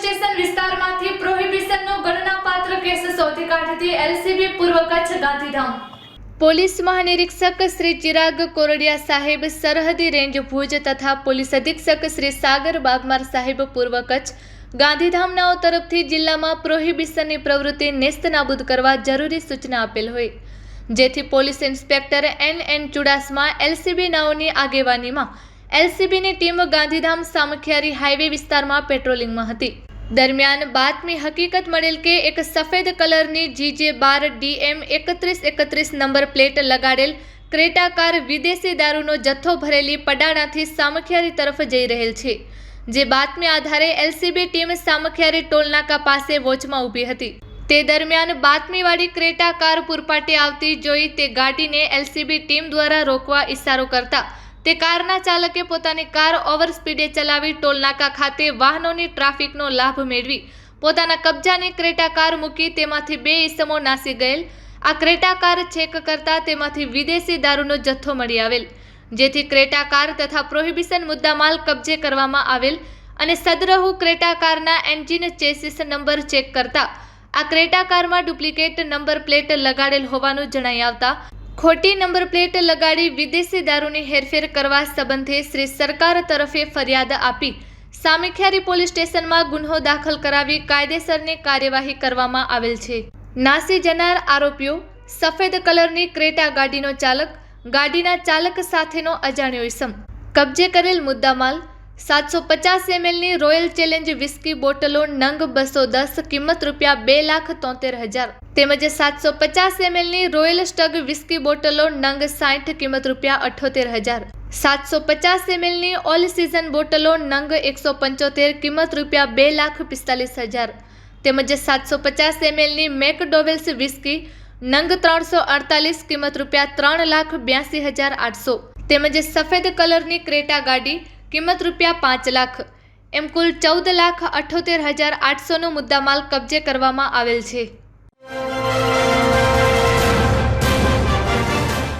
Station વિસ્તારમાંથી પ્રોહિબિશનનો ગણનાપાત્ર case શોધી કાઢતી એલસીબી પૂર્વ કચ્છ ગાંધીધામ. પોલીસ મહાનિરીક્ષક શ્રી ચિરાગ કોરડિયા સાહેબ સરહદી રેન્જ ભુજ તથા પોલીસ અધિક્ષક શ્રી સાગર બાગમાર સાહેબ પૂર્વ કચ્છ ગાંધીધામનાઓ તરફથી જિલ્લામાં પ્રોહિબિશનની પ્રવૃત્તિ નેસ્ત નાબૂદ કરવા જરૂરી સૂચના આપેલ હોય. જેથી police inspector N N Chudasama LCB નાઓની આગેવાનીમાં એલસીબીની ટીમ ગાંધીધામ સામખિયારી હાઈવે વિસ્તારમાં પેટ્રોલિંગમાં હતી. દરમિયાન બાતમી હકીકત મળેલ કે એક સફેદ કલરની જીજે બાર ડીએમ એકત્રીસ એકત્રીસ નંબર પ્લેટ લગાડેલ ક્રેટા કાર વિદેશી દારૂનો જથ્થો ભરેલી પડાણાથી સામખિયારી તરફ જઈ રહેલ છે, જે બાતમી આધારે એલસીબી ટીમ સામખિયારી ટોલનાકા પાસે વોચમાં ઊભી હતી. તે દરમિયાન બાતમીવાળી ક્રેટા કાર પૂરપાટે આવતી જોઈ તે ગાડીને એલસીબી ટીમ દ્વારા રોકવા ઇશારો કરતા તે કારના ચાલકે પોતાની કાર ઓવર સ્પીડે ચલાવી ટોલનાકા ખાતે વાહનોની ટ્રાફિકનો લાભ મેળવી પોતાના કબજાની ક્રેટા કાર મૂકી તેમાંથી બે ઇસમો નાસી ગયેલ. આ ક્રેટા કાર ચેક કરતા તેમાંથી વિદેશી દારૂનો જથ્થો મળી આવેલ, જેથી ક્રેટા કાર તથા પ્રોહિબિશન મુદ્દામાલ કબજે કરવામાં આવેલ અને સદરહુ ક્રેટા કારના એન્જિન ચેસિસ નંબર ચેક કરતા આ ક્રેટા કારમાં ડુપ્લિકેટ નંબર પ્લેટ લગાડેલ હોવાનું જણાઈ આવતા ખોટી નંબર પ્લેટ લગાડી વિદેશી દારૂની હેરફેર કરવા સંબંધે શ્રી સરકાર તરફે ફરિયાદ આપી. સામેખ્યારી પોલીસ સ્ટેશનમાં ગુન્હો દાખલ કરાવી કાયદેસરની કાર્યવાહી કરવામાં આવેલ છે. નાસી જનાર આરોપીઓ સફેદ કલરની ક્રેટા ગાડીનો ચાલક, ગાડીના ચાલક સાથેનો અજાણ્યો ઇસમ કબજે કરેલ મુદ્દામાલ, સાતસો પચાસ એમએલની રોયલ ચેલેન્જ વિસ્કી બોટલો, નંગ બસો દસ, કિંમત રૂપિયા બે લાખ તોતેર હજાર. તેમજ સાતસો પચાસ એમએલની રોયલ સ્ટગ વિસ્કી બોટલો નંગ સાઠ કિંમત રૂપિયા અઠોતેર હજાર. સાતસો પચાસ એમએલની ઓલ સિઝન બોટલો નંગ એકસો પંચોતેર કિંમત રૂપિયા બે લાખ પિસ્તાલીસ હજાર. તેમજ સાતસો પચાસ એમએલની મેકડોવેલ્સ વિસ્કી નંગ ત્રણસો અડતાલીસ કિંમત રૂપિયા ત્રણ લાખ બ્યાસી હજાર આઠસો. તેમજ સફેદ કલરની ક્રેટા ગાડી કિંમત રૂપિયા પાંચ લાખ. એમ કુલ ચૌદ લાખ અઠોતેર હજાર આઠસોનો મુદ્દામાલ કબજે કરવામાં આવેલ છે.